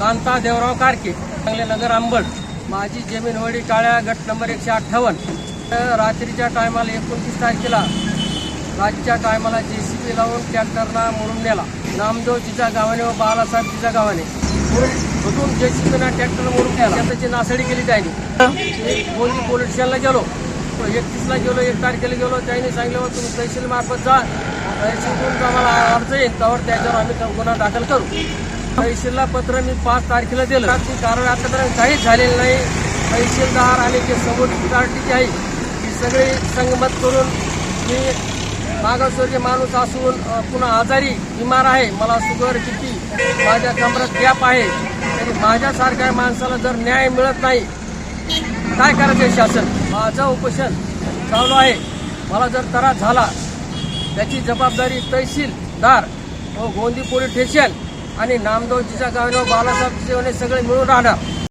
कांता देवराव कारके चांगले नगर अंबड. माझी जमीन वडी टाळ्या गट नंबर एकशे अठ्ठावन्न. रात्रीच्या टायमाला एकोणतीस तारखेला रातच्या टायमाला जे सी बी लावून ट्रॅक्टरला मोडून नेला. नामदेव जिजा गावाने व बालासाहेब जिजा गावाने. कुठून जे सी बीना ट्रॅक्टर मोडून नेला. त्याची नासडी केली त्यांनी. पोलीस पोलीस स्टेशनला गेलो. एकतीसला गेलो एक तारखेला गेलो. त्यांनी सांगितलं "हो, तुम्ही तहसील मार्फत जा. तहसीलकडून आम्हाला अर्ज येईल. त्यावर त्याच्यावर आम्ही गुन्हा दाखल करू. तहसीलला पत्र मी पाच तारखेला दिलं. कारण आतापर्यंत काहीच झालेलं नाही. तहसीलदार आणि जे समोर अथॉरिटी आहे ती सगळी संगमत करून मी मागासवर्गीय माणूस असून पुन्हा आजारी बिमार आहे. मला शुगर किती माझ्या कमरात गॅप आहे. तरी माझ्यासारख्या माणसाला जर न्याय मिळत नाही काय करायचं शासन? माझं उपोषण चालू आहे. मला जर त्रास झाला त्याची जबाबदारी तहसीलदार व गोंदी पोलीस स्टेशन आणि नामदेवजीच्या गावाने व बालासाहेब सगळे मिळून राहणार